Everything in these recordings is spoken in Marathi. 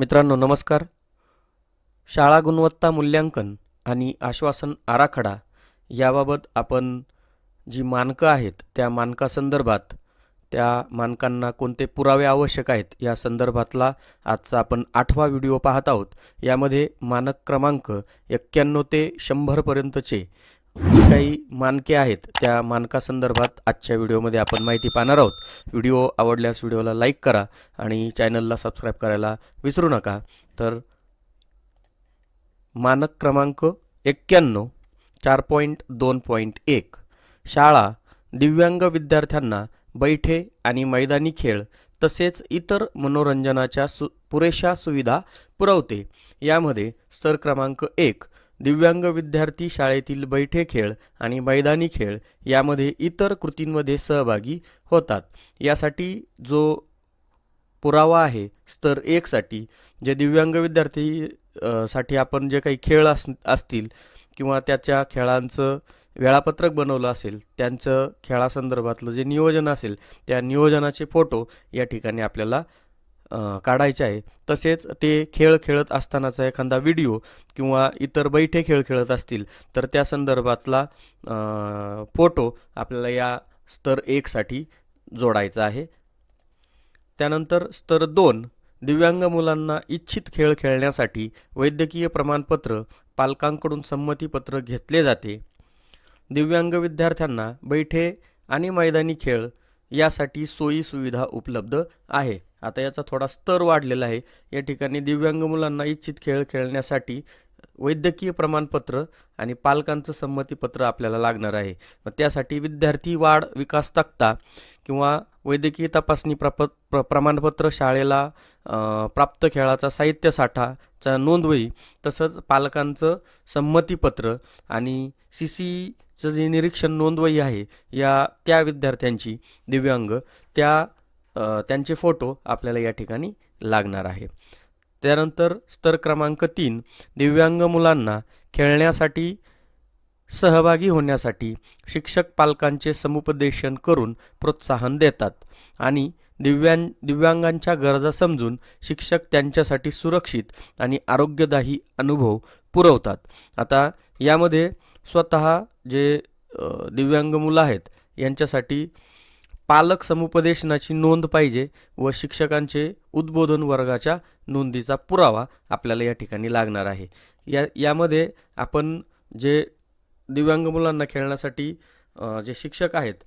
मित्रांनो नमस्कार. शाळा गुणवत्ता मूल्यांकन आणि आश्वासन आराखडा याबाबत आपण जी मानकं आहेत त्या मानकासंदर्भात त्या मानकांना कोणते पुरावे आवश्यक आहेत या संदर्भातला आजचा आपण आठवा व्हिडिओ पाहत आहोत. यामध्ये मानक क्रमांक एक्क्याण्णव ते शंभरपर्यंतचे जी काही मानके आहेत त्या मानकासंदर्भात आजच्या व्हिडिओमध्ये आपण माहिती पाहणार आहोत. व्हिडिओ आवडल्यास व्हिडिओला लाईक करा आणि चॅनलला सबस्क्राईब करायला विसरू नका. तर मानक क्रमांक एक्क्याण्णव चार पॉईंट दोन पॉईंट एक. शाळा दिव्यांग विद्यार्थ्यांना बैठे आणि मैदानी खेळ तसेच इतर मनोरंजनाच्या सु पुरेशा सुविधा पुरवते. यामध्ये स्तर क्रमांक एक दिव्यांग विद्यार्थी शाळेतील बैठे खेळ आणि मैदानी खेळ यामध्ये इतर कृतींमध्ये सहभागी होतात. यासाठी जो पुरावा आहे स्तर एकसाठी जे दिव्यांग विद्यार्थी साठी आपण जे काही खेळ अस असतील किंवा त्याच्या खेळांचं वेळापत्रक बनवलं असेल त्यांचं खेळासंदर्भातलं जे नियोजन असेल त्या नियोजनाचे फोटो या ठिकाणी आपल्याला काढायचे आहे. तसेच ते खेळ खेळत असतानाचा एखादा व्हिडिओ किंवा इतर बैठे खेळ खेळत असतील तर त्या संदर्भातला फोटो आपल्याला या स्तर एकसाठी जोडायचा आहे. त्यानंतर स्तर दोन दिव्यांग मुलांना इच्छित खेळ खेळण्यासाठी वैद्यकीय प्रमाणपत्र पालकांकडून संमतीपत्र घेतले जाते. दिव्यांग विद्यार्थ्यांना बैठे आणि मैदानी खेळ यासाठी सोयी सुविधा उपलब्ध आहे. आता याचा थोडा स्तर वाढलेला आहे. या ठिकाणी दिव्यांग मुलांना इच्छित खेळ खेळण्यासाठी वैद्यकीय प्रमाणपत्र आणि पालकांचं संमतीपत्र आपल्याला लागणार आहे. मग त्यासाठी विद्यार्थी वाढ विकास तक्ता किंवा वैद्यकीय तपासणी प्रप प्र प्रमाणपत्र शाळेला प्राप्त खेळाचा साहित्य साठाचा नोंदवही तसंच पालकांचं संमतीपत्र आणि सी सीचं जे निरीक्षण नोंदवही आहे या त्या विद्यार्थ्यांची दिव्यांग त्या त्यांचे फोटो आपल्याला या ठिकाणी लागणार आहे. त्यानंतर स्तर क्रमांक तीन दिव्यांग मुलांना खेळण्यासाठी सहभागी होण्यासाठी शिक्षक पालकांचे समुपदेशन करून प्रोत्साहन देतात आणि दिव्यां दिव्यांगांच्या गरजा समजून शिक्षक त्यांच्यासाठी सुरक्षित आणि आरोग्यदायी अनुभव पुरवतात. आता यामध्ये स्वतः जे दिव्यांग मुलं आहेत यांच्यासाठी पालक समुपदेशनाची नोंद पाहिजे व शिक्षकांचे उद्बोधन वर्गाच्या नोंदीचा पुरावा आपल्याला या ठिकाणी लागणार आहे. या यामध्ये आपण जे दिव्यांग मुलांना खेळण्यासाठी जे शिक्षक आहेत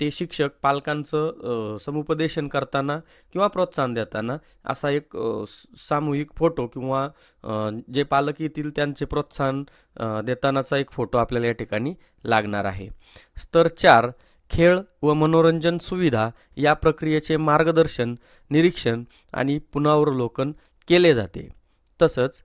ते शिक्षक पालकांचं समुपदेशन करताना किंवा प्रोत्साहन देताना असा एक सामूहिक फोटो किंवा जे पालक येतील त्यांचे प्रोत्साहन देतानाचा एक फोटो आपल्याला या ठिकाणी लागणार आहे. स्तर चार खेळ व मनोरंजन सुविधा या प्रक्रियेचे मार्गदर्शन निरीक्षण आणि पुनरावलोकन केले जाते. तसंच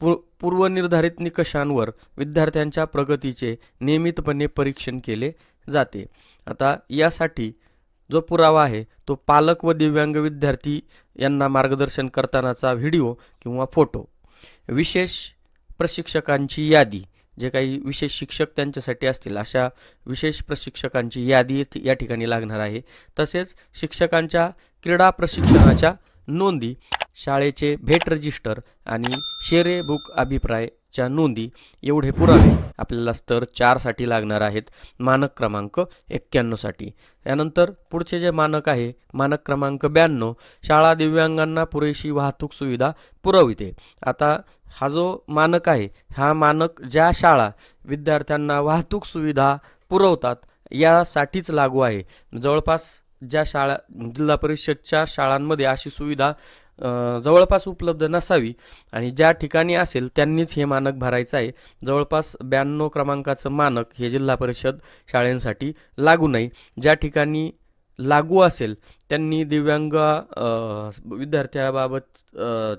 पू पूर्वनिर्धारित निकषांवर विद्यार्थ्यांच्या प्रगतीचे नियमितपणे परीक्षण केले जाते. आता यासाठी जो पुरावा आहे तो पालक व दिव्यांग विद्यार्थी यांना मार्गदर्शन करतानाचा व्हिडिओ किंवा फोटो. विशेष प्रशिक्षकांची यादी. जे काही विशेष शिक्षक त्यांच्यासाठी असतील अशा विशेष प्रशिक्षकांची यादी या ठिकाणी लागणार आहे. तसेच शिक्षकांच्या क्रीडा प्रशिक्षणाच्या नोंदी शाळेचे भेट रजिस्टर आणि शेरे बुक अभिप्राय च्या नोंदी एवढे पुरावे आपल्याला स्तर चारसाठी लागणार आहेत. मानक क्रमांक एक्क्याण्णवसाठी यानंतर पुढचे जे मानक आहे मानक क्रमांक ब्याण्णव शाळा दिव्यांगांना पुरेशी वाहतूक सुविधा पुरविते. आता हा जो मानक आहे हा मानक ज्या शाळा विद्यार्थ्यांना वाहतूक सुविधा पुरवतात यासाठीच लागू आहे. जवळपास ज्या शाळा जिल्हा परिषदच्या शाळांमध्ये अशी सुविधा जवळपास उपलब्ध नसावी आणि ज्या ठिकाणी असेल त्यांनीच हे मानक भरायचं आहे. जवळपास ब्याण्णव क्रमांकाचं मानक हे जिल्हा परिषद शाळेंसाठी लागू नाही. ज्या ठिकाणी लागू असेल त्यांनी दिव्यांग विद्यार्थ्याबाबत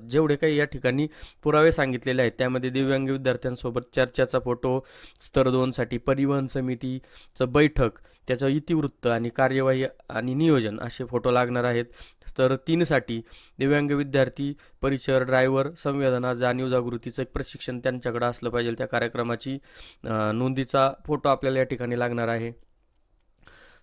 जेवढे काही या ठिकाणी पुरावे सांगितलेले आहेत त्यामध्ये दिव्यांग विद्यार्थ्यांसोबत चर्चेचा फोटो स्तर दोनसाठी परिवहन समितीचं बैठक त्याचं इतिवृत्त आणि कार्यवाही आणि नियोजन असे फोटो लागणार आहेत. स्तर तीनसाठी दिव्यांग विद्यार्थी परिचर ड्रायव्हर संवेदना जाणीव जागृतीचं एक प्रशिक्षण त्यांच्याकडे असलं पाहिजे. त्या कार्यक्रमाची नोंदीचा फोटो आपल्याला या ठिकाणी लागणार आहे.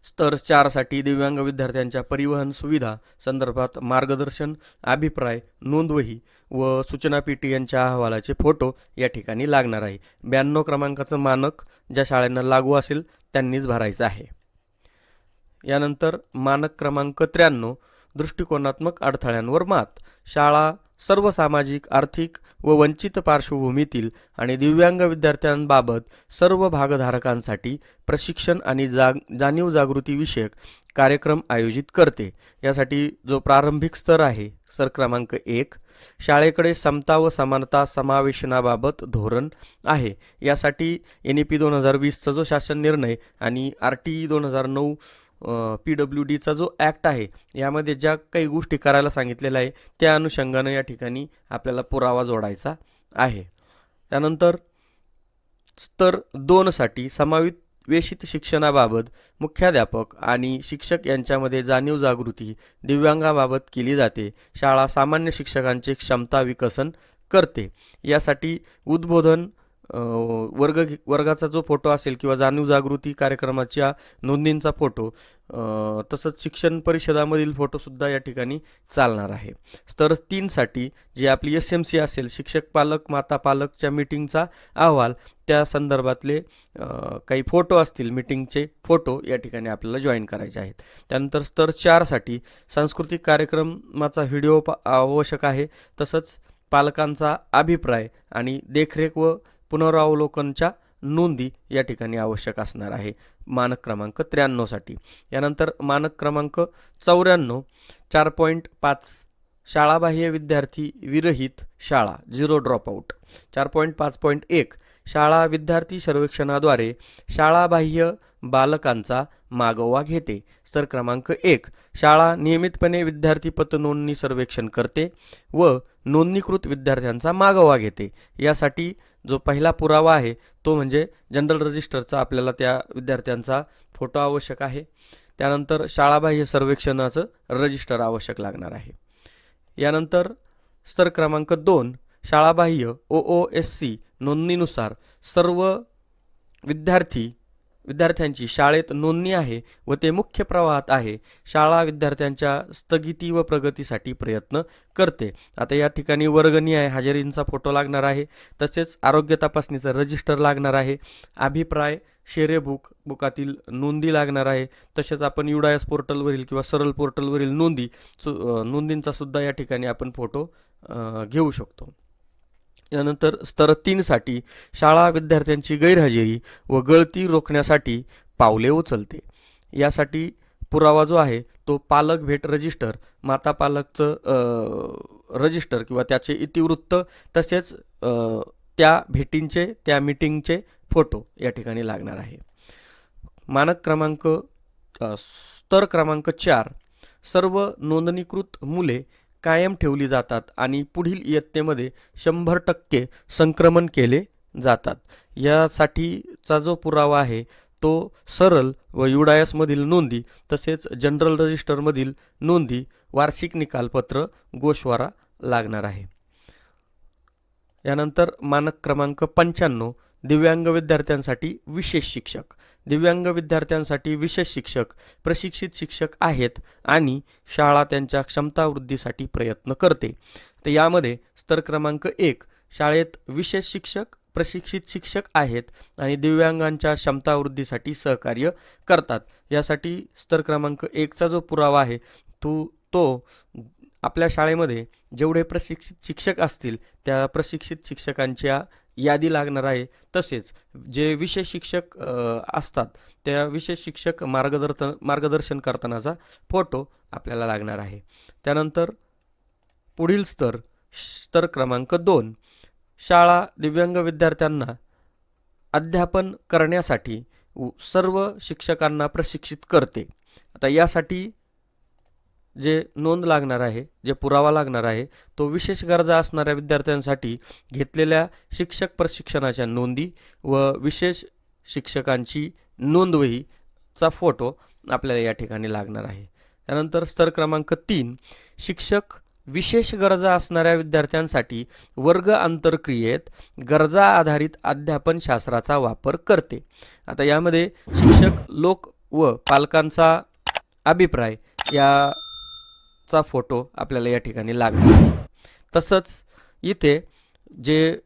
स्तर चारसाठी दिव्यांग विद्यार्थ्यांच्या परिवहन सुविधा संदर्भात मार्गदर्शन अभिप्राय नोंदवही व सूचना पीटी यांच्या अहवालाचे फोटो या ठिकाणी लागणार आहे. ब्याण्णव क्रमांकाचं मानक ज्या शाळांना लागू असेल त्यांनीच भरायचं आहे. यानंतर मानक क्रमांक त्र्याण्णव दृष्टिकोनात्मक अडथळ्यांवर मात. शाळा सर्व सामाजिक आर्थिक व वंचित पार्श्वभूमीतील आणि दिव्यांग विद्यार्थ्यांबाबत सर्व भागधारकांसाठी प्रशिक्षण आणि जाग जाणीव जागृतीविषयक कार्यक्रम आयोजित करते. यासाठी जो प्रारंभिक स्तर आहे सर क्रमांक एक शाळेकडे समता व समानता समावेशनाबाबत धोरण आहे. यासाठी एन ई पी दोन हजार वीसचा जो शासन निर्णय आणि आर टी ई दोन हजार नऊ पी डब्ल्यू डीचा जो ॲक्ट आहे यामध्ये ज्या काही गोष्टी करायला सांगितलेल्या आहे त्या अनुषंगानं या ठिकाणी आपल्याला पुरावा जोडायचा आहे. त्यानंतर स्तर दोनसाठी समावित वेशित शिक्षणाबाबत मुख्याध्यापक आणि शिक्षक यांच्यामध्ये जाणीव जागृती दिव्यांगाबाबत केली जाते. शाळा सामान्य शिक्षकांचे क्षमता विकसन करते. यासाठी उद्बोधन वर्ग वर्गाचा जो फोटो असेल किंवा जाणीव जागृती कार्यक्रमाच्या नोंदींचा फोटो तसंच शिक्षण परिषदामधील फोटोसुद्धा या ठिकाणी चालणार आहे. स्तर तीनसाठी जी आपली एस एम सी असेल शिक्षक पालक माता पालकच्या मीटिंगचा अहवाल त्या संदर्भातले काही फोटो असतील मीटिंगचे फोटो या ठिकाणी आपल्याला जॉईन करायचे आहेत. त्यानंतर स्तर चारसाठी सांस्कृतिक कार्यक्रमाचा व्हिडिओ पा आवश्यक आहे. तसंच पालकांचा अभिप्राय आणि देखरेख व पुनरावलोकनच्या नोंदी या ठिकाणी आवश्यक असणार आहे. मानक क्रमांक त्र्याण्णवसाठी यानंतर मानक क्रमांक चौऱ्याण्णव चार पॉईंट पाच शाळाबाह्य विद्यार्थी विरहित शाळा झिरो ड्रॉपआउट चार पॉईंट पाच पॉईंट एक शाळा विद्यार्थी सर्वेक्षणाद्वारे शाळाबाह्य बालकांचा मागोवा घेते. स्तर क्रमांक एक शाळा नियमितपणे विद्यार्थी पतनोंदणी सर्वेक्षण करते व नोंदणीकृत विद्यार्थ्यांचा मागोवा घेते. यासाठी जो पहिला पुरावा आहे तो म्हणजे जनरल रजिस्टरचा आपल्याला त्या विद्यार्थ्यांचा फोटो आवश्यक आहे. त्यानंतर शाळाबाह्य सर्वेक्षणाचं रजिस्टर आवश्यक लागणार आहे. यानंतर स्तर क्रमांक दोन शाळाबाह्य ओ ओ एस सी नोंदणीनुसार सर्व विद्यार्थी विद्यार्थ्यांची शाळेत नोंदणी आहे व ते मुख्य प्रवाहात आहे. शाळा विद्यार्थ्यांच्या स्थगिती व प्रगतीसाठी प्रयत्न करते. आता या ठिकाणी वर्गणी आहे हजेरींचा फोटो लागणार आहे. तसेच आरोग्य तपासणीचं रजिस्टर लागणार आहे. अभिप्राय शेरे बुक बुकातील नोंदी लागणार आहे. तसेच आपण युडायस पोर्टलवरील किंवा सरल पोर्टलवरील नोंदी सु नोंदींचा सुद्धा या ठिकाणी आपण फोटो घेऊ शकतो. यानंतर स्तर तीनसाठी शाळा विद्यार्थ्यांची गैरहजेरी व गळती रोखण्यासाठी पावले उचलते. यासाठी पुरावा जो आहे तो पालक भेट रजिस्टर माता पालकचं रजिस्टर किंवा त्याचे इतिवृत्त तसेच त्या भेटींचे त्या मीटिंगचे फोटो या ठिकाणी लागणार आहे. मानक क्रमांक स्तर क्रमांक चार सर्व नोंदणीकृत मुले कायम ठेवली जातात आणि पुढील इयत्तेमध्ये शंभर टक्के संक्रमण केले जातात. यासाठीचा जो पुरावा आहे तो सरल व युडायसमधील नोंदी तसेच जनरल रजिस्टरमधील नोंदी वार्षिक निकालपत्र गोशवारा लागणार आहे. यानंतर मानक क्रमांक पंच्याण्णव दिव्यांग विद्यार्थ्यांसाठी विशेष शिक्षक. दिव्यांग विद्यार्थ्यांसाठी विशेष शिक्षक प्रशिक्षित शिक्षक आहेत आणि शाळा त्यांच्या क्षमतावृद्धीसाठी प्रयत्न करते. तर यामध्ये स्तर क्रमांक एक शाळेत विशेष शिक्षक प्रशिक्षित शिक्षक आहेत आणि दिव्यांगांच्या क्षमतावृद्धीसाठी सहकार्य करतात. यासाठी स्तर क्रमांक एकचा जो पुरावा आहे तो तो आपल्या शाळेमध्ये जेवढे प्रशिक्षित शिक्षक असतील त्या प्रशिक्षित शिक्षकांच्या यादी लागणार आहे. तसेच जे विशेष शिक्षक असतात त्या विशेष शिक्षक मार्गदर्शन मार्गदर्शन करतानाचा फोटो आपल्याला लागणार आहे. त्यानंतर पुढील स्तर स्तर क्रमांक दोन शाळा दिव्यांग विद्यार्थ्यांना अध्यापन करण्यासाठी सर्व शिक्षकांना प्रशिक्षित करते. आता यासाठी जे नोंद लागणार आहे जे पुरावा लागणार आहे तो विशेष गरजा असणाऱ्या विद्यार्थ्यांसाठी घेतलेल्या शिक्षक प्रशिक्षणाच्या नोंदी व विशेष शिक्षकांची नोंदवहीचा फोटो आपल्याला या ठिकाणी लागणार आहे. त्यानंतर स्तर क्रमांक तीन शिक्षक विशेष गरजा असणाऱ्या विद्यार्थ्यांसाठी वर्ग आंतरक्रियेत गरजा आधारित अध्यापन शास्त्राचा वापर करते. आता यामध्ये शिक्षक लोक व पालकांचा अभिप्राय या चा फोटो आपल्याला या ठिकाणी लागणार तसंच इथे जे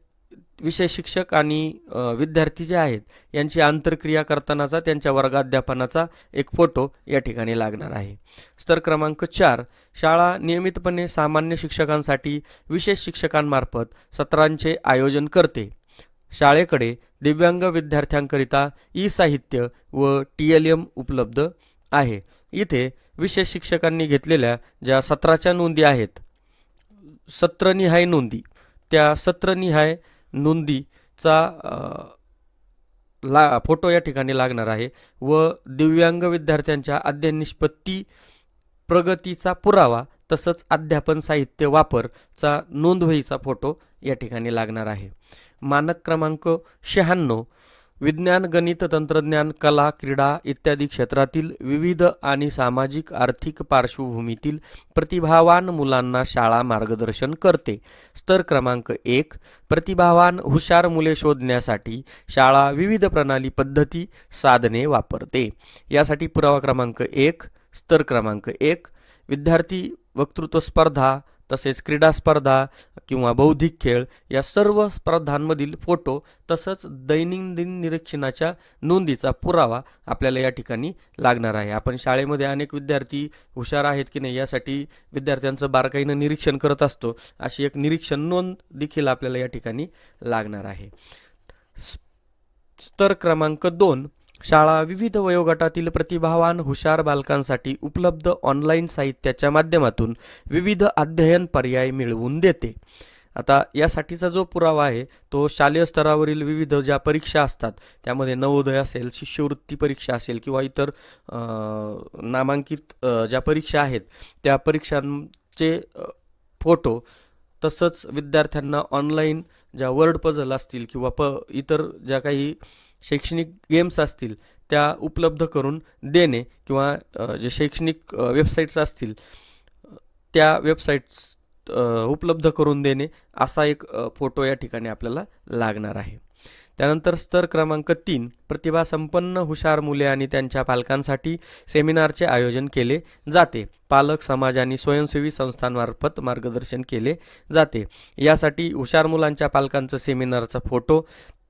विषय शिक्षक आणि विद्यार्थी जे आहेत यांची आंतरक्रिया करतानाचा त्यांच्या वर्गाध्यापनाचा एक फोटो या ठिकाणी लागणार आहे. स्तर क्रमांक चार शाळा नियमितपणे सामान्य शिक्षकांसाठी विशेष शिक्षकांमार्फत सत्रांचे आयोजन करते. शाळेकडे दिव्यांग विद्यार्थ्यांकरिता ई साहित्य व टी एल एम उपलब्ध आहे. इथे विशेष शिक्षकांनी घेतलेल्या ज्या सत्राच्या नोंदी आहेत सत्रनिहाय नोंदी त्या सत्रनिहाय नोंदीचा ला फोटो या ठिकाणी लागणार आहे व दिव्यांग विद्यार्थ्यांच्या अध्ययन निष्पत्ती प्रगतीचा पुरावा तसंच अध्यापन साहित्य वापरचा नोंदवहीचा फोटो या ठिकाणी लागणार आहे. मानक क्रमांक शहाण्णव विज्ञान गणित तंत्रज्ञान कला क्रीडा इत्यादी क्षेत्रातील विविध आणि सामाजिक आर्थिक पार्श्वभूमीतील प्रतिभावान मुलांना शाळा मार्गदर्शन करते. स्तर क्रमांक एक प्रतिभावान हुशार मुले शोधण्यासाठी शाळा विविध प्रणाली पद्धती साधने वापरते. यासाठी पुरावा क्रमांक एक स्तर क्रमांक एक विद्यार्थी वक्तृत्व स्पर्धा तसेच क्रीडा स्पर्धा किंवा बौद्धिक खेळ या सर्व स्पर्धांमधील फोटो तसंच दैनंदिन निरीक्षणाच्या नोंदीचा पुरावा आपल्याला या ठिकाणी लागणार आहे. आपण शाळेमध्ये अनेक विद्यार्थी हुशार आहेत की नाही यासाठी विद्यार्थ्यांचं बारकाईनं निरीक्षण करत असतो. अशी एक निरीक्षण नोंद देखील आपल्याला या ठिकाणी लागणार आहे. स्तर क्रमांक दोन शाळा विविध वयोगटातील प्रतिभावान हुशार बालकांसाठी उपलब्ध ऑनलाईन साहित्याच्या माध्यमातून विविध अध्ययन पर्याय मिळवून देते. आता यासाठीचा जो पुरावा आहे तो शालेय स्तरावरील विविध ज्या परीक्षा असतात त्यामध्ये नवोदय असेल शिष्यवृत्ती परीक्षा असेल किंवा इतर नामांकित ज्या परीक्षा आहेत त्या परीक्षांचे फोटो तसंच विद्यार्थ्यांना ऑनलाईन ज्या वर्ड पझल असतील किंवा प इतर ज्या काही शैक्षणिक गेम्स असतील त्या उपलब्ध करून देणे किंवा जे शैक्षणिक वेबसाईट्स असतील त्या वेबसाईट्स उपलब्ध करून देणे असा एक फोटो या ठिकाणी आपल्याला लागणार आहे. त्यानंतर स्तर क्रमांक तीन प्रतिभा संपन्न हुशार मुले आणि त्यांच्या पालकांसाठी सेमिनारचे आयोजन केले जाते. पालक समाज आणि स्वयंसेवी संस्थांमार्फत मार्गदर्शन केले जाते. यासाठी हुशार मुलांच्या पालकांचं सेमिनारचा फोटो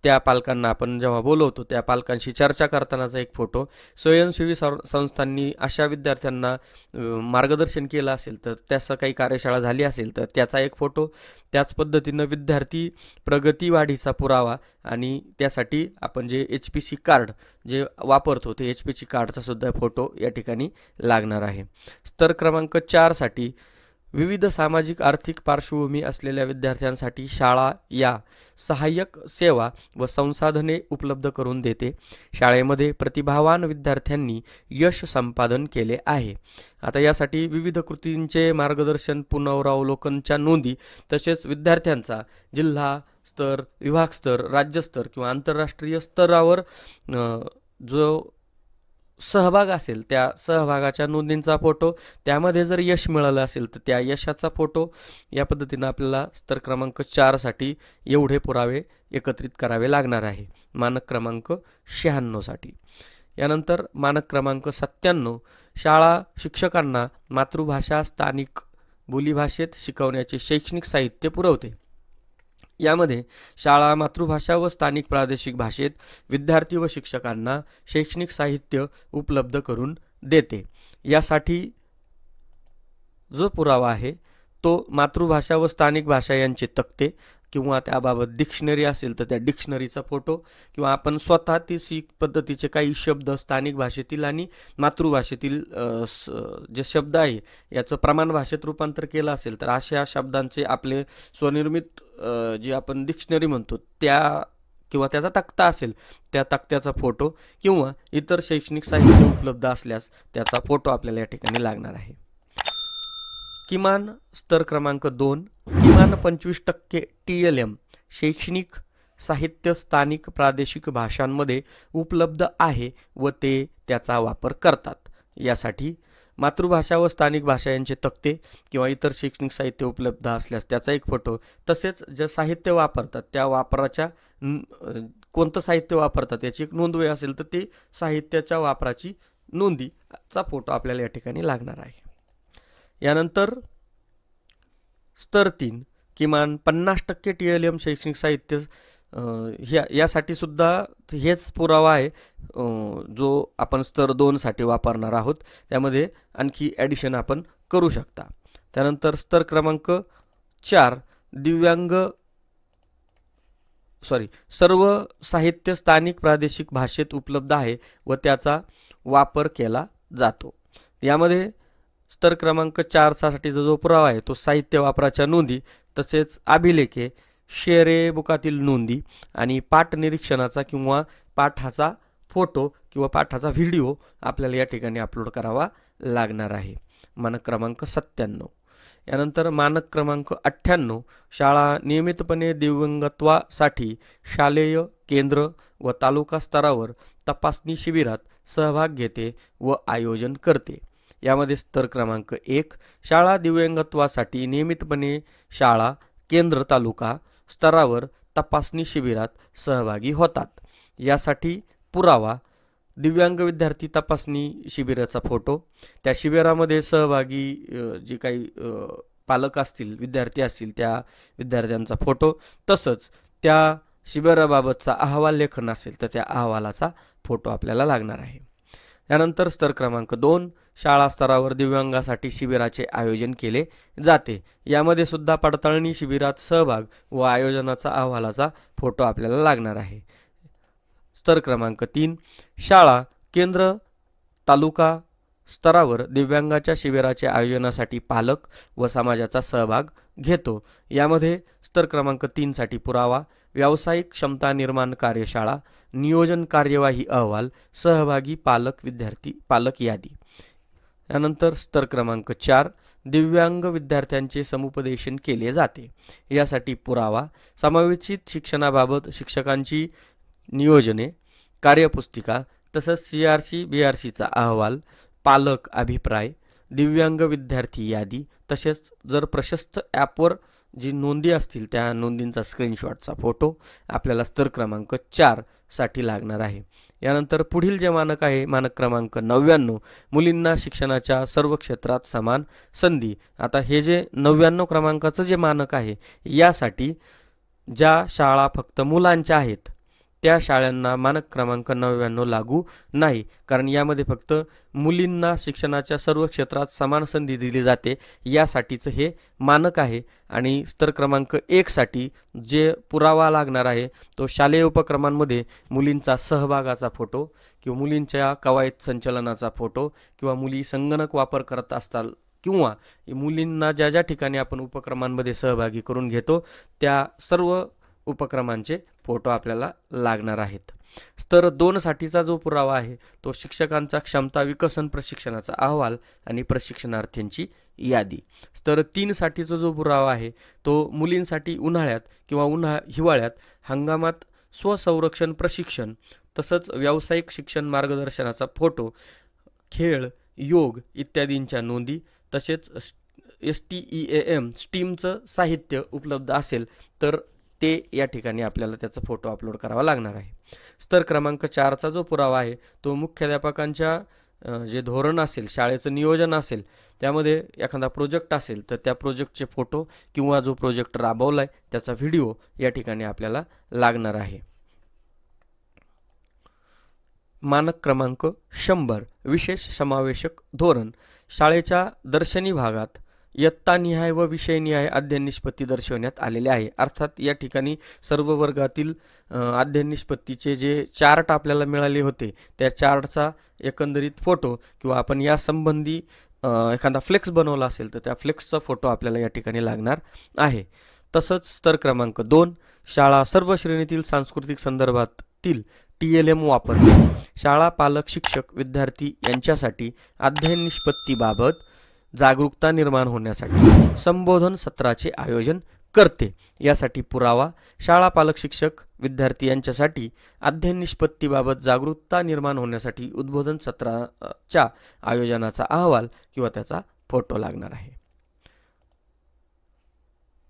त्या पालकांना आपण जेव्हा बोलवतो त्या पालकांशी चर्चा करतानाचा एक फोटो. स्वयंसेवी सं- संस्थांनी अशा विद्यार्थ्यांना मार्गदर्शन केलं असेल तर त्याचं काही कार्यशाळा झाली असेल तर त्याचा एक फोटो. त्याच पद्धतीनं विद्यार्थी प्रगती वाढीचा पुरावा आणि त्यासाठी आपण जे एच पी सी कार्ड जे वापरतो ते एच पी सी कार्डचासुद्धा फोटो या ठिकाणी लागणार आहे. स्तर क्रमांक चारसाठी विविध सामाजिक आर्थिक पार्श्वभूमी असलेल्या विद्यार्थ्यांसाठी शाळा या सहाय्यक सेवा व संसाधने उपलब्ध करून देते. शाळेमध्ये प्रतिभावान विद्यार्थ्यांनी यश संपादन केले आहे. आता यासाठी विविध कृतींचे मार्गदर्शन पुनरावलोकनच्या नोंदी तसेच विद्यार्थ्यांचा जिल्हा स्तर विभाग स्तर राज्यस्तर किंवा आंतरराष्ट्रीय स्तरावर जो सहभाग असेल त्या सहभागाच्या नोंदींचा फोटो त्यामध्ये जर यश मिळालं असेल तर त्या यशाचा फोटो या पद्धतीनं आपल्याला स्तर क्रमांक चारसाठी एवढे पुरावे एकत्रित करावे लागणार आहे. मानक क्रमांक शहाण्णवसाठी यानंतर मानक क्रमांक सत्त्याण्णव. शाळा शिक्षकांना मातृभाषा स्थानिक बोलीभाषेत शिकवण्याचे शैक्षणिक साहित्य पुरवते. यामध्ये शाळा मातृभाषा व स्थानिक प्रादेशिक भाषेत विद्यार्थी व शिक्षकांना शैक्षणिक साहित्य उपलब्ध करून देते. यासाठी जो पुरावा आहे तो मातृभाषा व स्थानिक भाषा यांचे तक्ते किंवा त्याबाबत डिक्शनरी असेल तर त्या डिक्शनरीचा फोटो किंवा आपण स्वतः ती सी पद्धतीचे काही शब्द स्थानिक भाषेतील आणि मातृभाषेतील स- जे शब्द आहे याचं प्रमाण भाषेत रूपांतर केलं असेल तर अशा शब्दांचे आपले स्वनिर्मित जे जी आपण डिक्शनरी म्हणतो त्या किंवा त्याचा तक्ता असेल त्या तक्त्याचा फोटो किंवा इतर शैक्षणिक साहित्य उपलब्ध असल्यास त्याचा फोटो आपल्याला या ठिकाणी लागणार आहे. किमान स्तर क्रमांक दोन किमान पंचवीस टक्के टी एल एम शैक्षणिक साहित्य स्थानिक प्रादेशिक भाषांमध्ये उपलब्ध आहे व ते त्याचा वापर करतात. यासाठी मातृभाषा व स्थानिक भाषा यांचे तक्ते किंवा इतर शैक्षणिक साहित्य उपलब्ध असल्यास त्याचा एक फोटो तसेच जे साहित्य वापरतात त्या वापराच्या न- कोणतं साहित्य वापरतात याची एक नोंदवही असेल तर ते साहित्याच्या वापराची नोंदीचा फोटो आपल्याला या ठिकाणी लागणार आहे. यानंतर स्तर तीन किमान पन्नास टक्के टी एल एम शैक्षणिक साहित्य ह्या यासाठी सुद्धा हेच पुरावा आहे जो आपण स्तर दोनसाठी वापरणार आहोत. त्यामध्ये आणखी ॲडिशन आपण करू शकता. त्यानंतर स्तर क्रमांक चार दिव्यांग सॉरी सर्व साहित्य स्थानिक प्रादेशिक भाषेत उपलब्ध आहे व त्याचा वापर केला जातो. यामध्ये स्तर क्रमांक चार चारसाठी जो पुरावा आहे तो साहित्य वापराच्या नोंदी तसेच अभिलेखे शेरे बुकातील नोंदी आणि पाठ निरीक्षणाचा किंवा पाठाचा फोटो किंवा पाठाचा व्हिडिओ आपल्याला या ठिकाणी अपलोड करावा लागणार आहे. मानक क्रमांक सत्त्याण्णव. यानंतर मानक क्रमांक अठ्ठ्याण्णव. शाळा नियमितपणे दिव्यांगत्वासाठी शालेय केंद्र व तालुका स्तरावर तपासणी शिबिरात सहभाग घेते व आयोजन करते. यामध्ये स्तर क्रमांक एक शाळा दिव्यांगत्वासाठी नियमितपणे शाळा केंद्र तालुका स्तरावर तपासणी शिबिरात सहभागी होतात. यासाठी पुरावा दिव्यांग विद्यार्थी तपासणी शिबिराचा फोटो त्या शिबिरामध्ये सहभागी जे काही पालक असतील विद्यार्थी असतील त्या विद्यार्थ्यांचा फोटो तसंच त्या शिबिराबाबतचा अहवाल लेखन असेल तर त्या अहवालाचा फोटो आपल्याला लागणार आहे. यानंतर स्तर क्रमांक दोन शाळा स्तरावर दिव्यांगासाठी शिबिराचे आयोजन केले जाते. यामध्ये सुद्धा पडताळणी शिबिरात सहभाग व आयोजनाचा अहवालाचा फोटो आपल्याला लागणार आहे. स्तर क्रमांक तीन शाळा केंद्र तालुका स्तरावर दिव्यांगाच्या शिबिराचे आयोजनासाठी पालक व समाजाचा सहभाग घेतो. यामध्ये स्तर क्रमांक तीनसाठी पुरावा व्यावसायिक क्षमता निर्माण कार्यशाळा नियोजन कार्यवाही अहवाल सहभागी पालक विद्यार्थी पालक यादी. यानंतर स्तर क्रमांक चार दिव्यांग विद्यार्थ्यांचे समुपदेशन केले जाते. यासाठी पुरावा समावेशित शिक्षणाबाबत शिक्षकांची नियोजने कार्यपुस्तिका तसंच C R C B R सीचा अहवाल पालक अभिप्राय दिव्यांग विद्यार्थी यादी तसेच जर प्रशस्त ॲपवर जी नोंदी असतील त्या नोंदींचा स्क्रीनशॉटचा फोटो आपल्याला स्तर क्रमांक चारसाठी लागणार आहे. यानंतर पुढील जे मानक आहे मानक क्रमांक नव्याण्णव मुलींना शिक्षणाच्या सर्व क्षेत्रात समान संधी. आता हे जे नव्याण्णव क्रमांकाचं जे मानक आहे यासाठी ज्या शाळा फक्त मुलांच्या आहेत त्या शाळांना मानक क्रमांक नव्याण्णव लागू नाही. कारण यामध्ये फक्त मुलींना शिक्षणाच्या सर्व क्षेत्रात समान संधी दिली जाते. यासाठीचं हे मानक आहे. आणि स्तर क्रमांक एकसाठी जे पुरावा लागणार आहे तो शालेय उपक्रमांमध्ये मुलींचा सहभागाचा फोटो किंवा मुलींच्या कवायत संचलनाचा फोटो किंवा मुली संगणक वापर करत असताल किंवा मुलींना ज्या ज्या ठिकाणी आपण उपक्रमांमध्ये सहभागी करून घेतो त्या सर्व उपक्रमांचे फोटो आपल्याला लागणार आहेत. स्तर दोनसाठीचा जो पुरावा आहे तो शिक्षकांचा क्षमता विकसन प्रशिक्षणाचा अहवाल आणि प्रशिक्षणार्थ्यांची यादी. स्तर तीनसाठीचा जो पुरावा आहे तो मुलींसाठी उन्हाळ्यात किंवा उन्हा हिवाळ्यात हंगामात स्वसंरक्षण प्रशिक्षण तसंच व्यावसायिक शिक्षण मार्गदर्शनाचा फोटो खेळ योग इत्यादींच्या नोंदी तसेच S T E A M स्टीमचं साहित्य उपलब्ध असेल तर ते या ठिकाणी आपल्याला त्याचा फोटो अपलोड करावा लागणार आहे. स्तर क्रमांक चारचा जो पुरावा आहे तो मुख्याध्यापकांच्या जे धोरण असेल शाळेचं नियोजन असेल त्यामध्ये एखादा प्रोजेक्ट असेल तर त्या प्रोजेक्टचे फोटो किंवा जो प्रोजेक्ट राबवला आहे त्याचा व्हिडिओ या ठिकाणी आपल्याला लागणार आहे. मानक क्रमांक शंभर विशेष समावेशक धोरण शाळेच्या दर्शनी भागात इयत्तानिहाय व विषयनिहाय अध्ययन निष्पत्ती दर्शवण्यात आलेले आहे. अर्थात या ठिकाणी सर्व वर्गातील अध्ययन निष्पत्तीचे जे चार्ट आपल्याला मिळाले होते त्या चार्टचा एकंदरीत फोटो किंवा आपण या संबंधी एखादा फ्लेक्स बनवला असेल तर त्या फ्लेक्सचा फोटो आपल्याला या ठिकाणी लागणार आहे. तसंच स्तर क्रमांक दोन शाळा सर्व श्रेणीतील सांस्कृतिक संदर्भातील टी एल एम वापरणे शाळा पालक शिक्षक विद्यार्थी यांच्यासाठी अध्ययन निष्पत्तीबाबत जागरूकता निर्माण होण्यासाठी संबोधन सत्राचे आयोजन करते. यासाठी पुरावा शाळा पालक शिक्षक विद्यार्थी यांच्यासाठी अध्ययन निष्पत्तीबाबत जागरूकता निर्माण होण्यासाठी उद्बोधन सत्राच्या आयोजनाचा अहवाल किंवा त्याचा फोटो लागणार आहे.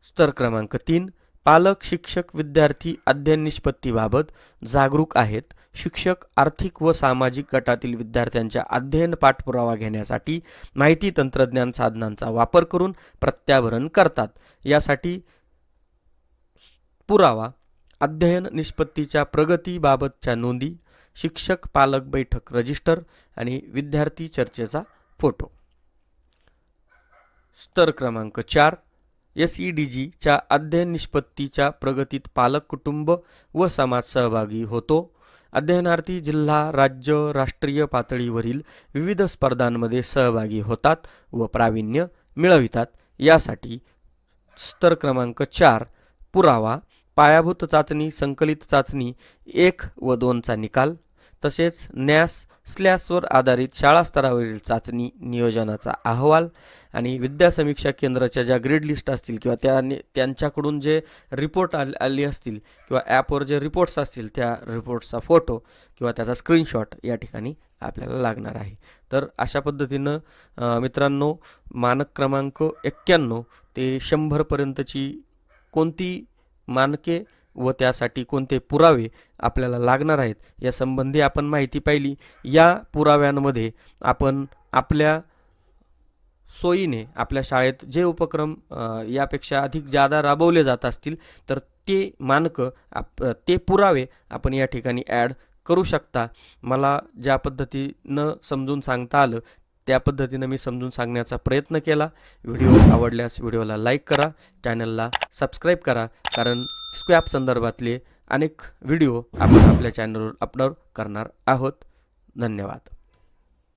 स्तर क्रमांक तीन पालक शिक्षक विद्यार्थी अध्ययन निष्पत्तीबाबत जागरूक आहेत. शिक्षक आर्थिक व सामाजिक गटातील विद्यार्थ्यांच्या अध्ययन पाठपुरावा घेण्यासाठी माहिती तंत्रज्ञान साधनांचा वापर करून प्रत्याभरण करतात. यासाठी पुरावा अध्ययन निष्पत्तीच्या प्रगतीबाबतच्या नोंदी शिक्षक पालक बैठक रजिस्टर आणि विद्यार्थी चर्चेचा फोटो. स्तर क्रमांक चार एस ई डी जीच्या अध्ययन निष्पत्तीच्या प्रगतीत पालक कुटुंब व समाज सहभागी होतो. अध्ययनार्थी जिल्हा राज्य राष्ट्रीय पातळीवरील विविध स्पर्धांमध्ये सहभागी होतात व प्रावीण्य मिळवितात. यासाठी स्तर क्रमांक चार पुरावा पायाभूत चाचणी संकलित चाचणी एक व दोनचा निकाल तसेच न्यास स्लॅसवर आधारित शाळा स्तरावरील चाचणी नियोजनाचा अहवाल आणि विद्या समीक्षा केंद्राच्या ज्या ग्रेड लिस्ट असतील किंवा त्या त्यांच्याकडून जे रिपोर्ट आले आली असतील किंवा ॲपवर जे रिपोर्ट्स असतील त्या रिपोर्ट्सचा फोटो किंवा त्याचा स्क्रीनशॉट या ठिकाणी आपल्याला लागणार आहे. तर अशा पद्धतीनं मित्रांनो मानक क्रमांक एक्क्याण्णव ते शंभरपर्यंतची कोणती मानके व त्यासाठी कोणते पुरावे आपल्याला लागणार आहेत या संबंधी आपण माहिती पाहिली. या पुराव्यांमध्ये आपण आपल्या सोयीने आपल्या शाळेत जे उपक्रम यापेक्षा अधिक जादा राबवले जात असतील तर ते मानकं आप ते पुरावे आपण या ठिकाणी ॲड करू शकता. मला ज्या पद्धतीनं समजून सांगता आलं त्या पद्धतीनं मी समजून सांगण्याचा प्रयत्न केला. व्हिडिओ आवडल्यास व्हिडिओला लाईक करा चॅनलला सबस्क्राईब करा कारण स्क्वॅप संदर्भातले अनेक व्हिडिओ आपण आपल्या चॅनलवर अपलोड करणार आहोत. धन्यवाद.